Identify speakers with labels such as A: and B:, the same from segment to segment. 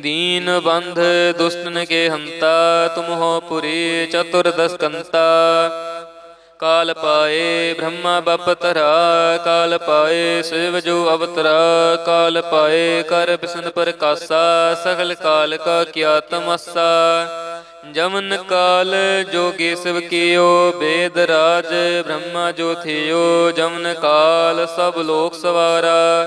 A: ਦੀਨ ਬੰਧ ਦੁਸ਼ਟਨ ਕੇ ਹੰਤਾ ਤੁਮ ਹੋ ਪੁਰੀ ਚਤੁਰਦਸ ਕੰਤਾ। ਕਾਲ ਪਾਏ ਬ੍ਰਹਮਾ ਬਪਤਰਾ, ਕਾਲ ਪਾਏ ਸਿਵ ਜੋ ਅਵਤਰਾ, ਕਾਲ ਪਾਏ ਕਰ ਬਿਸਨ ਪ੍ਰਕਾਸਾ, ਸਗਲ ਕਾਲ ਕਾ ਕਿਆ ਤਮਸਾ। ਜਮਨ ਕਾਲ ਜੋਗੀ ਸਿਵ ਕੀਓ, ਬੇਦ ਰਾਜ ਬ੍ਰਹਮਾ ਜੋ ਥਿਓ, ਜਮਨ ਕਾਲ ਸਭ ਲੋਕ ਸਵਾਰਾ।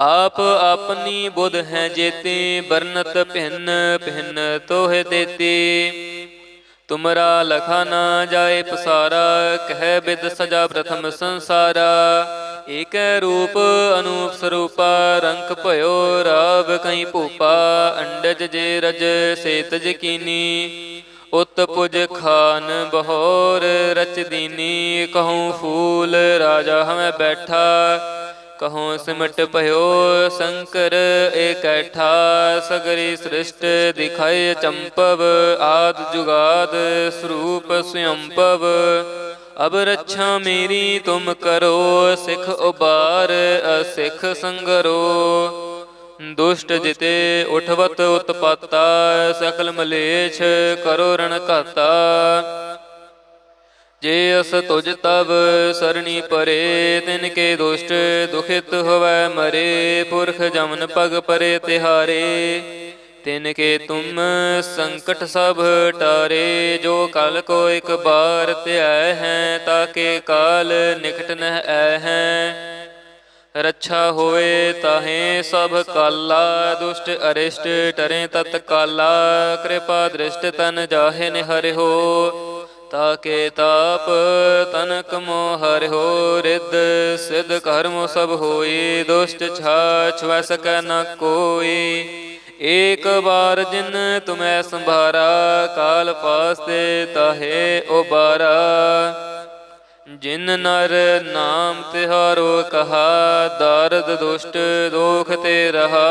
A: ਆਪ ਆਪਣੀ ਬੁੱਧ ਹੈ ਜੇਤੀ ਬਰਨਤ ਭਿੰਨ ਭਿੰਨ ਤੋਹਿ ਦੇਤੀ। ਤੁਮਰਾ ਲਖਾ ਨਾ ਜਾਏ ਪਸਾਰਾ, ਕਹਿ ਬਿਦ ਸਜਾ ਪ੍ਰਥਮ ਸੰਸਾਰਾ। ਏਕ ਰੂਪ ਅਨੂਪ ਸਰੂਪਾ ਰੰਗ ਭਇਓ ਰਾਵ ਕਈ ਭੂਪਾ। ਅੰਡਜ ਜੇ ਰਜ, ਸੇਤ ਜਕੀਨੀ ਉਤ ਪੁਜ ਖਾਨ ਬਹੋਰ ਰਚ ਦੀਨੀ, ਕਹੂੰ ਫੂਲ ਰਾਜਾ ਹਮੈ ਬੈਠਾ। ਕਹੋ ਸਿਮਟ ਭਇਓ, ਸ਼ੰਕਰ ਏਕੈਠਾ ਸਗਰੀ ਸ੍ਰਿਸ਼ਟ ਦਿਖਾਏ ਚੰਪਵ, ਆਦ ਜੁਗਾਦ ਸਰੂਪ ਸਯੰਪਵ। ਅਬ ਰੱਛਾ ਮੇਰੀ ਤੁਮ ਕਰੋ, ਸਿਖ ਉਬਾਰ ਅਸਿਖ ਸੰਗਰੋ। ਦੁਸ਼ਟ ਜਿਤੇ ਉਠਵਤ ਉਤਪਾਤਾ, ਸਕਲ ਮਲੇਛ ਕਰੋ ਰਣ ਘਾਤਾ। ਜੇ ਅਸ ਤੁਜ ਤਬ ਸਰਣੀ ਪਰੇ, ਤਿਨ ਕੇ ਦੁਸ਼ਟ ਦੁਖਿਤ ਹੋਵੇ ਮਰੇ, ਪੁਰਖ ਜਮਨ ਪਗ ਪਰੇ ਤਿਹਾਰੇ। ਤਿਨ ਕੇ ਤੁਮ ਸੰਕਟ ਸਭ ਟਾਰੇ, ਜੋ ਕਲ ਕੋ ਇੱਕ ਬਾਰ ਧਿਆ ਹੈ ਤਾਕੇ ਕਾਲ ਨਿਕਟ ਨਹਿ ਐ ਹੈ। ਰੱਛਾ ਹੋਵੇ ਤਾਹੇ ਸਭ ਕਾਲਾ, ਦੁਸ਼ਟ ਅਰਿਸ਼ਟ ਟਰੇ ਤਤ ਕਾਲਾ ਕਿਰਪਾ ਦ੍ਰਿਸ਼ਟ ਤਨ ਜਾਹੇ ਨਿਹਰਿ ਹੋ। ਤਾਕੇ ਤਾਪ, ਤਨਕ ਮੋ ਹਰਿ ਰਿੱਧ, ਸਿਧ ਕਰਮ ਸਭ ਹੋਈ, ਦੁਸ਼ਟ ਛਾਛ ਵੈ ਸਕੈ ਨ ਕੋਈ। ਏਕ ਬਾਰ ਜਿਨ ਤੁਮੈ ਸੰਭਾਰਾ, ਕਾਲ ਪਾਸਤੇ ਤਾਹੇ ਉਬਾਰਾ। ਜਿਨ ਨਰ ਨਾਮ ਤਿਹਾਰੋ ਕਹਾ, ਦਰਦ ਦੁਸ਼ਟ ਦੋਖ ਤੇ ਰਹਾ।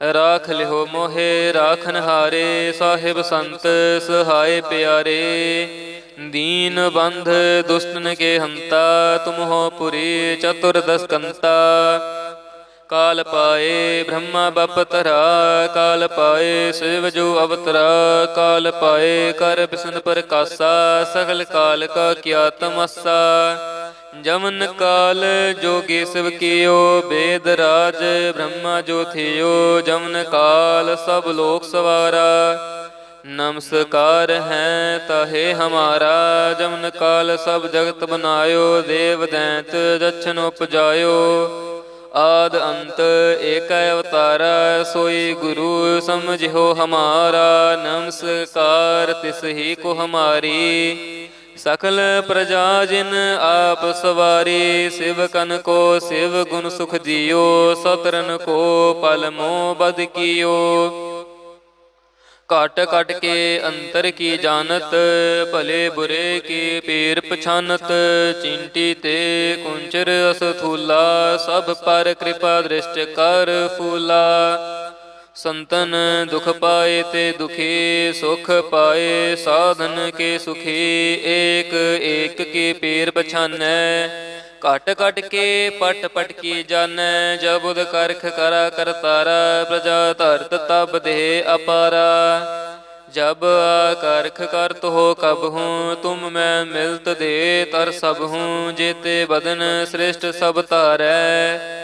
A: ਰਾਖ ਲਿਓ ਮੋਹਿ, ਰਾਖਨ ਹਾਰੇ, ਸਾਹਿਬ ਸੰਤ, ਸਹਾਏ ਪਿਆਰੇ। ਦੀਨ ਬੰਧ ਦੁਸ਼ਟਨ ਕੇ ਹੰਤਾ ਤੁਮ ਹੋ ਪੁਰੀ ਚਤੁਰਦਸ ਕੰਤਾ ਕਾਲ ਪਾਏ ਬ੍ਰਹਮਾ ਬਪਤਰਾ ਕਾਲ ਪਾਏ ਸਿਵ ਜੋ ਅਵਤਰਾ। ਕਾਲ ਪਾਏ ਕਰ ਬਿਸਨ ਪ੍ਰਕਾਸਾ, ਸਗਲ ਕਾਲ ਕਾ ਕੀਆ ਤਮਸਾ। ਜਮਨ ਕਾਲ ਜੋਗੀ ਸਿਵ ਕੀਓ, ਬੇਦ ਰਾਜ ਬ੍ਰਹਮਾ ਜੋ ਜਮਨ ਕਾਲ ਸਭ ਲੋਕ ਸਵਾਰਾ, ਨਮਸਕਾਰ ਹੈ ਤਹੇ ਹਮਾਰਾ। ਜਮਨ ਕਾਲ ਸਭ ਜਗਤ ਬਨਾਇਓ, ਦੇਵ ਦੈਂਤ ਜਛਨ ਉਪਜਾਇਓ। ਆਦ ਅੰਤ ਏਕ ਅਵਤਾਰਾ, ਸੋਈ ਗੁਰੂ ਸਮਝਿਓ ਹਮਾਰਾ। ਨਮਸਕਾਰ ਤਿਸ ਹੀ ਕੋ ਹਮਾਰੀ। ਸਕਲ ਪ੍ਰਜਾ ਜਿਨ ਆਪ ਸਵਾਰੀ, ਸ਼ਿਵ ਸਿਵਕਨ ਕੋ ਸਿਵ ਗੁਣ ਸੁਖ ਦਿਓ ਸਤਰਨ ਕੋ ਪਲ ਮੋ ਬਦ ਕੀਓ। ਘਟ ਘਟ ਕੇ ਅੰਤਰ ਕੀ ਜਾਣਤ, ਭਲੇ ਬੁਰੇ ਕੀ ਪੀਰ ਪਛਾਨਤ, ਚਿੰਟੀ ਤੇ ਕੁੰਚਰ ਅਸਥੂਲਾ, ਸਭ ਪਰ ਕਿਰਪਾ ਦ੍ਰਿਸ਼ਟ ਕਰ ਫੂਲਾ। ਸੰਤਨ ਦੁਖ ਪਾਏ ਤੇ ਦੁਖੀ, ਸੁਖ ਪਾਏ, ਸਾਧਨ ਕੇ ਸੁਖੀ, ਏਕ ਏਕ ਕੇ ਪੀਰ ਪਛਾਨੈ। ਘਟ ਘਟ ਕੇ ਪਟ ਪਟ ਕੀ ਜਾਣੈ ਜਬੁਦ ਕਰਖ ਕਰਾ ਕਰਤਾਰਾ ਪ੍ਰਜਾ ਧਰਤ ਤਬ ਦੇ ਅਪਾਰਾ। ਜਬ ਕਰਖ ਕਰਤ ਹੋ ਕਬ ਹੂੰ, ਤੁਮ ਮੈਂ ਮਿਲਤ ਦੇ ਤਰ ਸਭ ਹੂੰ, ਜੇਤੇ ਬਦਨ ਸ੍ਰਿਸ਼ਟ ਸਭ ਧਾਰੈ।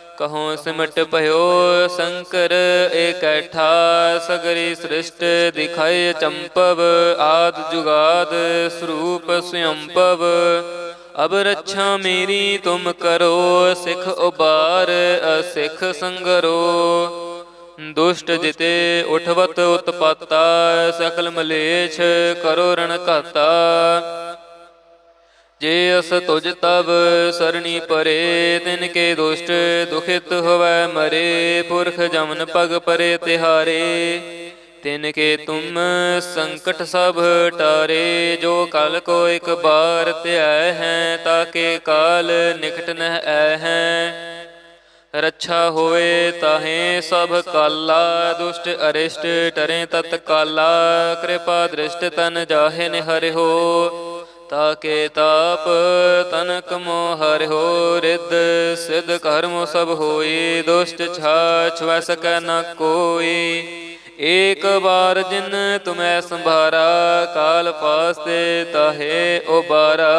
A: ਕਹੂੰ ਸਿਮਟ ਭਇਓ ਸ਼ੰਕਰ ਏਕੈਠਾ ਸਗਰੀ ਸ੍ਰਿਸ਼ਟ ਦਿਖਾਏ ਚੰਪਵ, ਆਦ ਜੁਗਾਦ ਸਰੂਪ ਸੁਯੰਪਵ। ਅਬ ਰੱਛਾ ਮੇਰੀ ਤੁਮ ਕਰੋ, ਸਿਖ ਉਬਾਰ ਅਸਿਖ ਸੰਗਰੋ। ਦੁਸ਼ਟ ਜਿਤੇ ਉਠਵਤ ਉਤਪਾਤਾ ਸਕਲ ਮਲੇਛ ਕਰੋ ਰਣ ਘਾਤਾ। ਜੇ ਅਸ ਤੁਜ ਤਬ ਸਰਣੀ ਪਰੇ, ਤਿਨ ਕੇ ਦੁਸ਼ਟ ਦੁਖਿਤ ਹੋਵੇ ਮਰੇ, ਪੁਰਖ ਜਮਨ ਪਗ ਪਰੇ ਤਿਹਾਰੇ। ਤਿਨ ਕੇ ਤੁਮ ਸੰਕਟ ਸਭ ਟਾਰੇ, ਜੋ ਕਲ ਕੋ ਇਕ ਬਾਰ ਧਿਆ ਹੈ ਤਾਕੇ ਕਾਲ ਨਿਕਟ ਨਹਿ ਐ ਹੈ। ਰੱਛਾ ਹੋਏ ਤਾਹੇ ਸਭ ਕਾਲਾ, ਦੁਸ਼ਟ ਅਰਿਸ਼ਟ ਟਰੇ ਤਤ ਕਾਲਾ ਕਿਰਪਾ ਦ੍ਰਿਸ਼ਟ ਤਨ ਜਾਹੇ ਨਿਹਰਿ ਹੋ। ਤਾਕੇ ਤਾਪ, ਤਨਕ ਮੋਹ ਹਰਿ ਰਿੱਧ, ਸਿਧ ਕਰਮ ਸਭ ਹੋਈ, ਦੁਸ਼ਟ ਛਾਛ ਵੈ ਸਕੈ ਨ ਕੋਈ। ਏਕ ਬਾਰ ਜਿਨ ਤੁਮੈ ਸੰਭਾਰਾ, ਕਾਲ ਪਾਸਤੇ ਤਾਹੇ ਉਬਾਰਾ।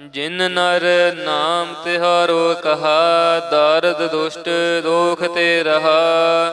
A: ਜਿਨ ਨਰ ਨਾਮ ਤਿਹਾਰੋ ਕਹਾ, ਦਰਦ ਦੁਸ਼ਟ ਦੋਖ ਤੇ ਰਹਾ।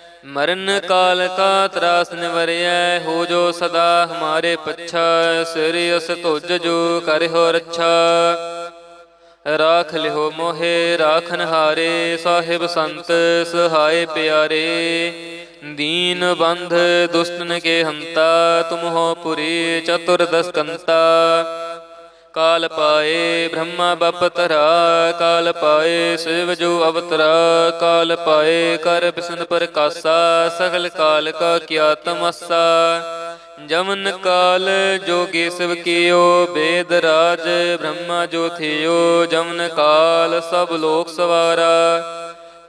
A: ਮਰਨ ਕਾਲ ਕਾ ਤਰਾਸ ਨਿਵਰਿਐ, ਹੋ ਜੋ ਸਦਾ ਹਮਾਰੇ ਪੱਛਾ, ਸਿਰ ਅਸ ਤੁਜ ਜੋ ਕਰਿਓ ਰੱਛਾ। ਰਾਖ ਲਿਓ ਮੋਹਿ ਰਾਖਨ ਹਾਰੇ ਸਾਹਿਬ ਸੰਤ ਸਹਾਏ ਪਿਆਰੇ। ਦੀਨ ਬੰਧ ਦੁਸ਼ਟਨ ਕੇ ਹੰਤਾ, ਤੁਮ ਹੋ ਪੁਰੀ ਚਤੁਰਦਸ ਕੰਤਾ ਕਾਲ ਪਾਏ ਬ੍ਰਹਮਾ ਬਪ ਕਾਲ ਪਾਏ ਸਿਵ ਜੋ ਅਵਤਰਾ, ਕਾਲ ਪਾਏ ਕਰ ਬਿਸਨ ਪ੍ਰਕਾਸਾ, ਸਗਲ ਕਾਲ ਕਾ ਕਿਆ ਤਮਸਾ। ਜਮਨ ਕਾਲ ਜੋਗੀ ਸਿਵ ਕੀਓ, ਬੇਦ ਰਾਜ ਬ੍ਰਹਮਾ ਜੋ ਥਿਓ, ਜਮਨ ਕਾਲ ਸਭ ਲੋਕ ਸਵਾਰਾ।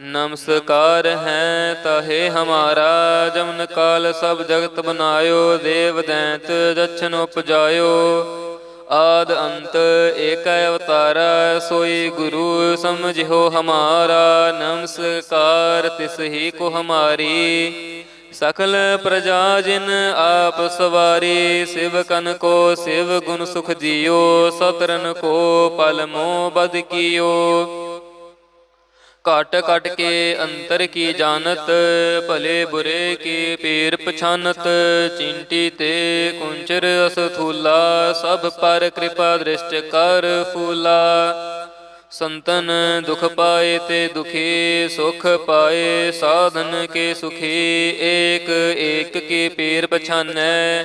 A: ਨਮਸਕਾਰ ਹੈ ਤਾਹੇ ਹਮਾਰਾ, ਜਮਨ ਕਾਲ ਸਭ ਜਗਤ ਬਨਾਇਓ, ਦੇਵ ਦੈਂਤ ਦਛਨ ਉਪਜਾਇਓ। ਆਦ ਅੰਤ ਏਕ ਅਵਤਾਰਾ ਸੋਈ ਗੁਰੂ ਸਮਝਿਓ ਹਮਾਰਾ, ਨਮਸਕਾਰ ਤਿਸ ਹੀ ਕੋ ਹਮਾਰੀ। ਸਕਲ ਪ੍ਰਜਾ ਜਿਨ ਆਪ ਸਵਾਰੀ, ਸਿਵ ਕਨ ਕੋ ਸਿਵ ਗੁਣ ਸੁਖ ਜੀਓ ਸਤਰਨ ਕੋ ਪਲ ਮੋ ਬਦ ਕੀਓ। ਘਟ ਘਟ ਕੇ ਅੰਤਰ ਕੀ ਜਾਣਤ, ਭਲੇ ਬੁਰੇ ਕੀ ਪੀਰ ਪਛਾਨਤ। ਚਿੰਟੀ ਤੇ ਕੁੰਚਰ ਅਸ ਥੂਲਾ ਸਭ ਪਰ ਕਿਰਪਾ ਦ੍ਰਿਸ਼ਟ ਕਰ ਫੂਲਾ। ਸੰਤਨ ਦੁਖ ਪਾਏ ਤੇ ਦੁਖੀ, ਸੁਖ ਪਾਏ ਸਾਧਨ ਕੇ ਸੁਖੀ। ਏਕ ਏਕ ਕੀ ਪੀਰ ਪਛਾਨੈ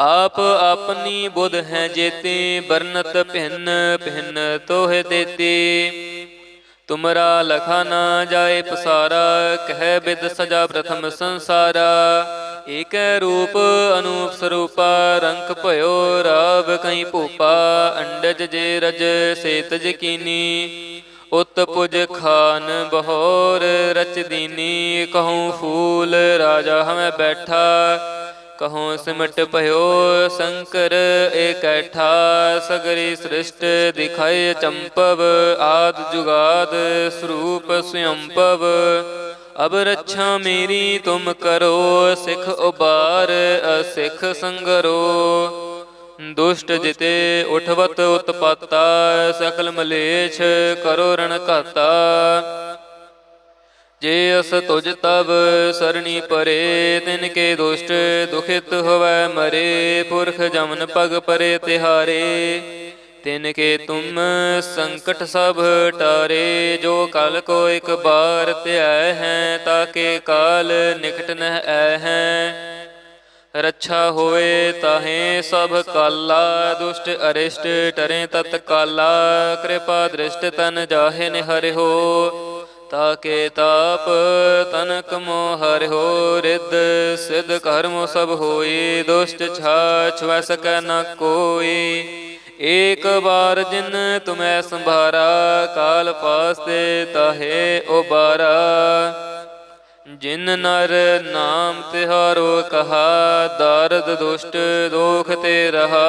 A: ਆਪ ਆਪਣੀ ਬੁੱਧ ਹੈ ਜੇਤੀ ਬਰਨਤ ਭਿੰਨ ਭਿੰਨ ਤੋਹਿ ਦੇਤੀ। ਤੁਮਰਾ ਲਖਾ ਨਾ ਜਾਏ ਪਸਾਰਾ, ਕਹਿ ਬਿਦ ਸਜਾ ਪ੍ਰਥਮ ਸੰਸਾਰਾ। ਏਕੈ ਰੂਪ ਅਨੂਪ ਸਰੂਪਾ, ਰੰਕ ਭਇਓ ਰਾਵ ਕਈ ਭੂਪਾ। ਅੰਡਜ ਜੇ ਰਜ ਸੇਤਜ ਕੀਨੀ। ਉਤ ਪੁਜ ਖਾਨ ਬਹੋਰ ਰਚ ਦੀਨੀ, ਕਹੂੰ ਫੂਲ ਰਾਜਾ ਹਮੈ ਬੈਠਾ। ਕਹੂੰ ਸਿਮਟ ਭਇਓ ਸ਼ੰਕਰ ਏਕੈਠਾ ਸਗਰੀ ਸ੍ਰਿਸ਼ਟ ਦਿਖਾਏ ਚੰਪਵ, ਆਦ ਜੁਗਾਦ ਸਰੂਪ ਸੁਯੰਪਵ। ਅਬ ਰੱਛਾ ਮੇਰੀ ਤੁਮ ਕਰੋ, ਸਿਖ ਉਬਾਰ ਅਸਿਖ ਸੰਗਰੋ। ਦੁਸ਼ਟ ਜਿਤੇ ਉਠਵਤ ਉਤਪਾਤਾ, ਸਕਲ ਮਲੇਛ ਕਰੋ ਰਣ ਘਾਤਾ। ਜੇ ਅਸ ਤੁਜ ਤਬ ਸਰਣੀ ਪਰੇ, ਤਿਨ ਕੇ ਦੁਸ਼ਟ ਦੁਖਿਤ ਹੋਵੇ ਮਰੇ, ਪੁਰਖ ਜਮਨ ਪਗ ਪਰੇ ਤਿਹਾਰੇ। ਤਿਨ ਕੇ ਤੁਮ ਸੰਕਟ ਸਭ ਟਾਰੇ, ਜੋ ਕਲ ਕੋ ਇੱਕ ਬਾਰ ਧਿਆਇ ਹੈ ਤਾਕੇ ਕਾਲ ਨਿਕਟ ਨਹਿ ਐ ਹੈ। ਰੱਛਾ ਹੋਏ ਤਾਹੇ ਸਭ ਕਾਲਾ, ਦੁਸ਼ਟ ਅਰਿਸ਼ਟ ਟਰੇ ਤਤ ਕਾਲਾ ਕਿਰਪਾ ਦ੍ਰਿਸ਼ਟ ਤਨ ਜਾਹੇ ਨਿਹਰਿ ਹੋ। ਤਾਕੇ ਤਾਪ ਤਨਕ ਮੋਹ ਹੋ ਰਿੱਧ, ਸਿਧ ਕਰਮ ਸਭ ਹੋਈ ਦੁਸ਼ਟ ਛਾਛ ਵੈ ਨ ਕੋਈ ਏਕ ਬਾਰ ਜਿਨ ਤੁਮੈ ਸੰਭਾਰਾ, ਕਾਲ ਪਾਸਤੇ ਤਾਹੇ ਉਬਾਰਾ। ਜਿਨ ਨਰ ਨਾਮ ਤਿਹਾਰੋ ਕਹਾ, ਦਰਦ ਦੁਸ਼ਟ ਦੋਖ ਤੇ ਰਹਾ।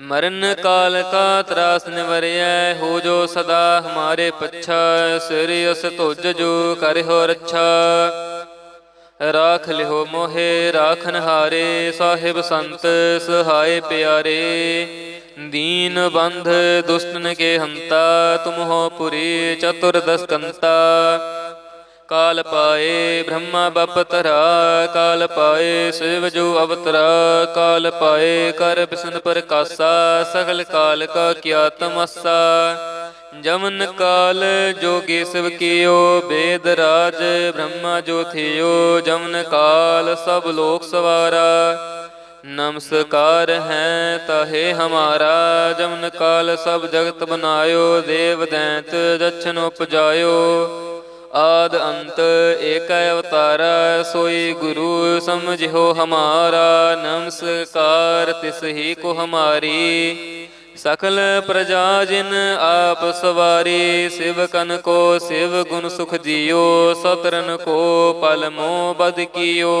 A: ਮਰਨ ਕਾਲ ਕਾ ਤਰਾਸ ਨਿਵਰਿਐ, ਹੋ ਜੋ ਸਦਾ ਹਮਾਰੇ ਪੱਛਾ, ਸਿਰ ਅਸ ਤੁਜ ਜੋ ਕਰਿਓ ਰੱਛਾ। ਰਾਖ ਲਿਓ ਮੋਹੇ ਰਾਖਨ ਹਾਰੇ ਸਾਹਿਬ ਸੰਤ, ਸਹਾਏ ਪਿਆਰੇ। ਦੀਨ ਬੰਧ ਦੁਸ਼ਟਨ ਕੇ ਹੰਤਾ, ਤੁਮ ਹੋ ਪੁਰੀ ਚਤੁਰਦਸ ਕੰਤਾ। ਕਾਲ ਪਾਏ ਬ੍ਰਹਮਾ ਬਪਤਰਾ, ਕਾਲ ਪਾਏ ਸਿਵ ਜੋ ਅਵਤਰਾ, ਕਾਲ ਪਾਏ ਕਰ ਬਿਸ਼ਨ ਪ੍ਰਕਾਸ਼ਾ, ਸਗਲ ਕਾਲ ਕਾ ਕਿਆ ਤਮਸਾ। ਜਮਨ ਕਾਲ ਜੋਗੀ ਸਿਵ ਕੀਓ, ਬੇਦ ਰਾਜ ਬ੍ਰਹਮਾ ਜੋ ਥਿਓ, ਜਮਨ ਕਾਲ ਸਭ ਲੋਕ ਸਵਾਰਾ। ਨਮਸਕਾਰ ਹੈ ਤਾਹੇ ਹਮਾਰਾ, ਜਮਨ ਕਾਲ ਸਭ ਜਗਤ ਬਨਾਇਓ, ਦੇਵ ਦੈਂਤ ਦਛਨ ਉਪਜਾਇਓ। ਆਦ ਅੰਤ ਏਕ ਅਵਤਾਰਾ ਸੋਈ ਗੁਰੂ ਸਮਝਿਓ ਹਮਾਰਾ, ਨਮਸਕਾਰ ਤਿਸ ਹੀ ਕੋ ਹਮਾਰੀ। ਸਕਲ ਪ੍ਰਜਾ ਜਿਨ ਆਪ ਸਵਾਰੀ, ਸ਼ਿਵ ਸਿਵਕਨ ਕੋ ਸਿਵ ਗੁਣ ਸੁਖ ਜੀਓ ਸਤਰਨ ਕੋ ਪਲ ਮੋ ਬਦ ਕੀਓ।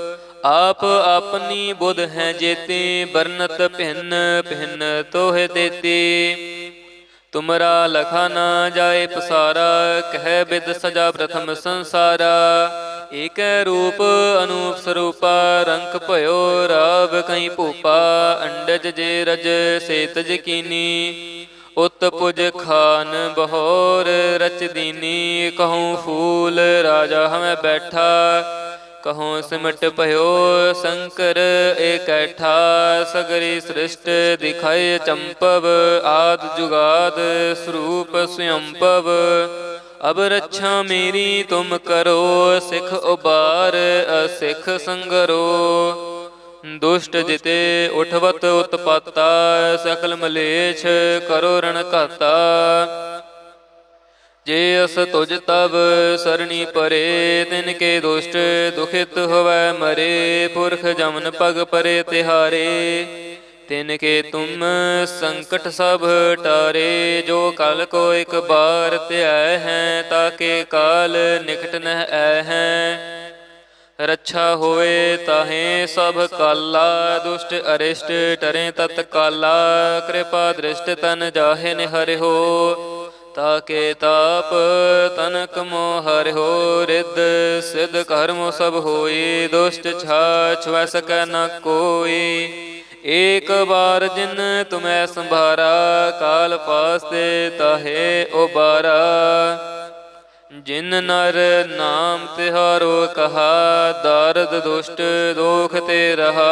A: ਆਪ ਆਪਣੀ ਬੁੱਧ ਹੈ ਜੇਤੀ ਬਰਨਤ ਭਿੰਨ ਭਿੰਨ ਤੋਹਿ ਦੇਤੀ। ਤੁਮਰਾ ਲਖਾ ਨਾ ਜਾਏ ਪਸਾਰਾ, ਕਹਿ ਬਿਦ ਸਜਾ ਪ੍ਰਥਮ ਸੰਸਾਰਾ। ਏਕੈ ਰੂਪ ਅਨੂਪ ਸਰੂਪਾ, ਰੰਕ ਭਇਓ ਰਾਵ ਕਈ ਭੂਪਾ, ਅੰਡਜ ਜੇ ਰਜ ਸੇਤ ਜਕੀਨੀ ਉਤ ਪੁਜ ਖਾਨ ਬਹੋਰ ਰਚ ਦੀਨੀ, ਕਹੂੰ ਫੂਲ ਰਾਜਾ ਹਮੈ ਬੈਠਾ। ਕਹੋ ਸਿਮਟ ਭਇਓ ਸ਼ੰਕਰ ਏਕੈਠਾ ਸਗਰੀ ਸ੍ਰਿਸ਼ਟ ਦਿਖਾਏ ਚੰਪਵ ਆਦ ਜੁਗਾਦ ਸਰੂਪ ਸੁਯੰਪਵ। ਅਬ ਰੱਛਾ ਮੇਰੀ ਤੁਮ ਕਰੋ, ਸਿਖ ਉਬਾਰ ਅਸਿਖ ਸੰਗਰੋ। ਦੁਸ਼ਟ ਜਿਤੇ ਉਠਵਤ ਉਤਪਾਤਾ, ਸਕਲ ਮਲੇਛ ਕਰੋ ਰਣ ਘਾਤਾ। ਜੇ ਅਸ ਤੁਜ ਤਬ ਸਰਣੀ ਪਰੇ, ਤਿਨ ਕੇ ਦੁਸ਼ਟ ਦੁਖਿਤ ਹੋਵੈ ਮਰੇ, ਪੁਰਖ ਜਮਨ ਪਗ ਪਰੇ ਤਿਹਾਰੇ। ਤਿਨ ਕੇ ਤੁਮ ਸੰਕਟ ਸਭ ਟਾਰੇ, ਜੋ ਕਲ ਕੋ ਇੱਕ ਬਾਰ ਧਿਆਇ ਹੈ ਤਾਕੇ ਕਾਲ ਨਿਕਟ ਨਹਿ ਐ ਹੈ। ਰੱਛਾ ਹੋਏ ਤਾਹੇ ਸਭ ਕਾਲਾ, ਦੁਸ਼ਟ ਅਰਿਸ਼ਟ ਟਰੇ ਤਤ ਕਾਲਾ ਕਿਰਪਾ ਦ੍ਰਿਸ਼ਟ ਤਨ ਜਾਹੇ ਹੋ। ਤਾਕੇ ਤਾਪ ਤਨਕ ਮੋਹ ਹਰਿਓ ਰਿੱਧ, ਸਿਧ ਕਰਮ ਸਭ ਹੋਈ, ਦੁਸ਼ਟ ਛਾਛ ਵੈ ਸਕੈ ਨ ਕੋਈ। ਏਕ ਬਾਰ ਜਿਨ ਤੁਮੈ ਸੰਭਾਰਾ, ਕਾਲ ਪਾਸਤੇ ਤਾਹੇ ਉਬਾਰਾ। ਜਿਨ ਨਰ ਨਾਮ ਤਿਹਾਰੋ ਕਹਾ, ਦਰਦ ਦੁਸ਼ਟ ਦੋਖ ਤੇ ਰਹਾ।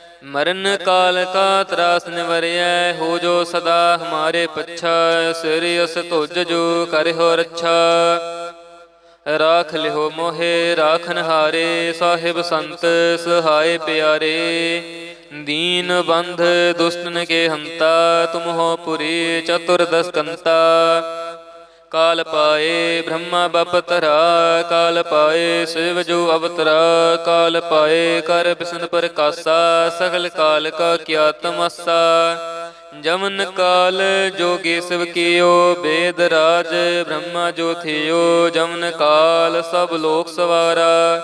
A: ਮਰਨ ਕਾਲ ਕਾ ਤਰਾਸ ਨਿਵਰਿਐ, ਹੋ ਜੋ ਸਦਾ ਹਮਾਰੇ ਪੱਛਾ, ਸਿਰਿ ਅਸ ਤੁਜ ਜੋ ਕਰਿਓ ਰੱਛਾ। ਰਾਖ ਲਿਓ ਮੋਹੇ ਰਾਖਨ ਹਾਰੇ ਸਾਹਿਬ ਸੰਤ ਸਹਾਏ ਪਿਆਰੇ। ਦੀਨ ਬੰਧ ਦੁਸ਼ਟਨ ਕੇ ਹੰਤਾ ਤੁਮ ਹੋ ਪੁਰੀ ਚਤੁਰਦਸ ਕੰਤਾ। ਕਾਲ ਪਾਏ ਬ੍ਰਹਮਾ ਬਪਤਰਾ, ਕਾਲ ਪਾਏ ਸਿਵ ਜੋ ਅਵਤਰਾ, ਕਾਲ ਪਾਏ ਕਰ ਬਿਸਨ ਪ੍ਰਕਾਸ਼ਾ, ਸਗਲ ਕਾਲ ਕਾ ਕਿਆ ਤਮਸਾ। ਜਮਨ ਕਾਲ ਜੋਗੀ ਸਿਵ ਕੀਓ, ਬੇਦ ਰਾਜ ਬ੍ਰਹਮਾ ਜੋ ਥਿਓ, ਜਮਨ ਕਾਲ ਸਭ ਲੋਕ ਸਵਾਰਾ।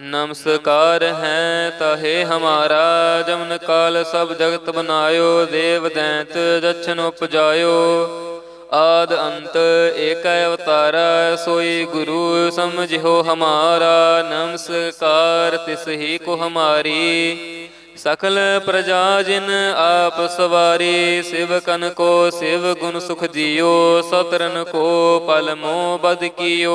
A: ਨਮਸਕਾਰ ਹੈ ਤਹੇ ਹਮਾਰਾ, ਜਮਨ ਕਾਲ ਸਭ ਜਗਤ ਬਨਾਇਓ, ਦੇਵ ਦੈਂਤ ਜਛਨ ਉਪਜਾਇਓ। ਆਦ ਅੰਤ ਏਕ ਅਵਤਾਰਾ ਸੋਈ ਗੁਰੂ ਸਮਝਿਓ ਹਮਾਰਾ, ਨਮਸਕਾਰ ਤਿਸ ਹੀ ਕੋ ਹਮਾਰੀ। ਸਕਲ ਪ੍ਰਜਾ ਜਿਨ ਆਪ ਸਵਾਰੀ, ਸ਼ਿਵ ਸਿਵਕਨ ਕੋ ਸਿਵ ਗੁਣ ਸੁਖ ਦਿਓ ਸਤਰਨ ਕੋ ਪਲ ਮੋ ਬਦ ਕੀਓ।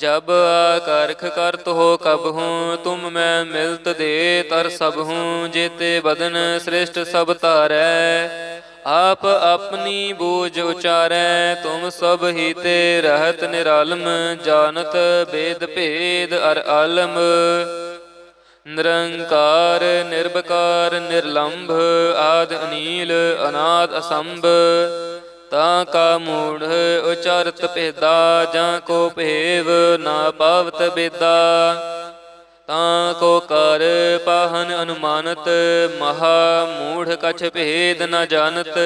A: जब आकारख करत हो कब हूँ तुम मैं मिलत दे तर सब हूँ जेते बदन श्रेष्ठ सब तारै आप अपनी बूझ उचारै तुम सब ही ते रहत निरालम जानत भेद भेद अर आलम ਨਿਰੰਕਾਰ ਨਿਰਭਕਾਰ ਨਿਰਲੰਭ ਆਦ ਅਨੀਲ ਅਨਾਦ ਅਸੰਭ ਤਾਂ ਕਾ ਮੂੜ ਉਚਾਰਤ ਭੇਦਾ, ਜਾਂ ਕੋ ਭੇਵ ਨਾ ਪਾਵਤ ਬੇਦਾ। ਤਾਂ ਕੋ ਕਰ ਪਾਹਨ ਅਨੁਮਾਨਤ, ਮਹਾ ਮੂੜ ਕਛ ਭੇਦ ਨ ਜਾਣਤ।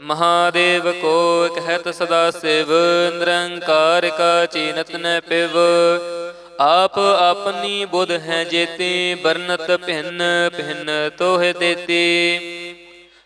A: ਮਹਾਦੇਵ ਕੋ ਕਹਿਤ ਸਦਾ ਸਿਵ, ਨਿਰੰਕਾਰ ਕਾ ਚੀਨਤ ਨ ਪਿਵ। ਆਪ ਆਪਣੀ ਬੁਧ ਹੈ ਜੇਤੀ ਬਰਨਤ ਭਿੰਨ ਭਿੰਨ ਤੋਹਿ ਦੇਤੀ।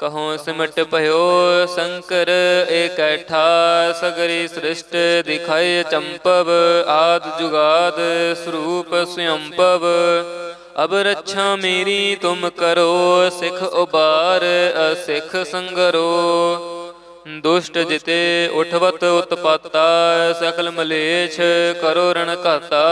A: ਕਹੋ ਸਿਮਟ ਭਇਓ ਸ਼ੰਕਰ ਏਕੈਠਾ ਸਗਰੀ ਸ੍ਰਿਸ਼ਟ ਦਿਖਾਏ ਚੰਪਵ, ਆਦ ਜੁਗਾਦ ਸਰੂਪ ਸਯੰਪਵ। ਅਬ ਰੱਛਾ ਮੇਰੀ, ਤੁਮ ਕਰੋ ਸਿਖ ਉਬਾਰ ਅਸਿਖ ਸੰਗਰੋ। ਦੁਸ਼ਟ ਜਿਤੇ ਉਠਵਤ ਉਤਪਾਤਾ, ਸਕਲ ਮਲੇਛ ਕਰੋ ਰਣ ਘਾਤਾ।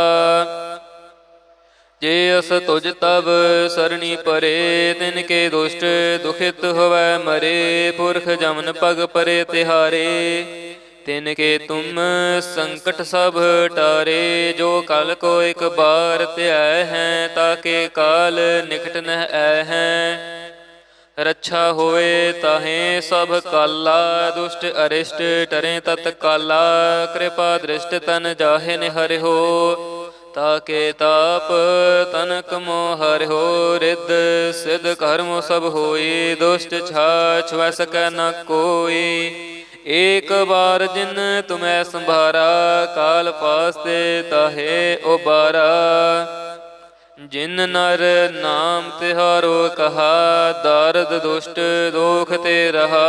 A: ਜੇ ਅਸ ਤੁਜ ਤਬ ਸਰਣੀ ਪਰੇ, ਤਿਨ ਕੇ ਦੁਸ਼ਟ ਦੁਖਿਤ ਹੋਵੇ ਮਰੇ, ਪੁਰਖ ਜਮਨ ਪਗ ਪਰੇ ਤਿਹਾਰੇ। ਤਿਨ ਕੇ ਤੁਮ ਸੰਕਟ ਸਭ ਟਾਰੇ, ਜੋ ਕਲ ਕੋ ਇੱਕ ਬਾਰ ਧਿਆਇ ਹੈ ਤਾਕੇ ਕਾਲ ਨਿਕਟ ਨਹਿ ਐ ਹੈ। ਰੱਛਾ ਹੋਏ ਤਾਹੇ ਸਭ ਕਾਲਾ, ਦੁਸ਼ਟ ਅਰਿਸ਼ਟ ਟਰੇ ਤਤ ਕਾਲਾ ਕਿਰਪਾ ਦ੍ਰਿਸ਼ਟ ਤਨ ਜਾਹੇ ਨਿਹਰਿ ਹੋ। ਤਾਕੇ ਤਾਪ, ਤਨਕ ਮੋਹ ਹਰਿਓ ਰਿੱਧ, ਸਿਧ ਕਰਮ ਸਭ ਹੋਈ ਦੁਸ਼ਟ ਛਾਛ ਵੈ ਸਕੈ ਨ ਕੋਈ ਏਕ ਬਾਰ ਜਿਨ ਤੁਮੈ ਸੰਭਾਰਾ, ਕਾਲ ਪਾਸਤੇ ਤਾਹੇ ਉਬਾਰਾ। ਜਿਨ ਨਰ ਨਾਮ ਤਿਹਾਰੋ ਕਹਾ, ਦਰਦ ਦੁਸ਼ਟ ਦੋਖ ਤੇ ਰਹਾ।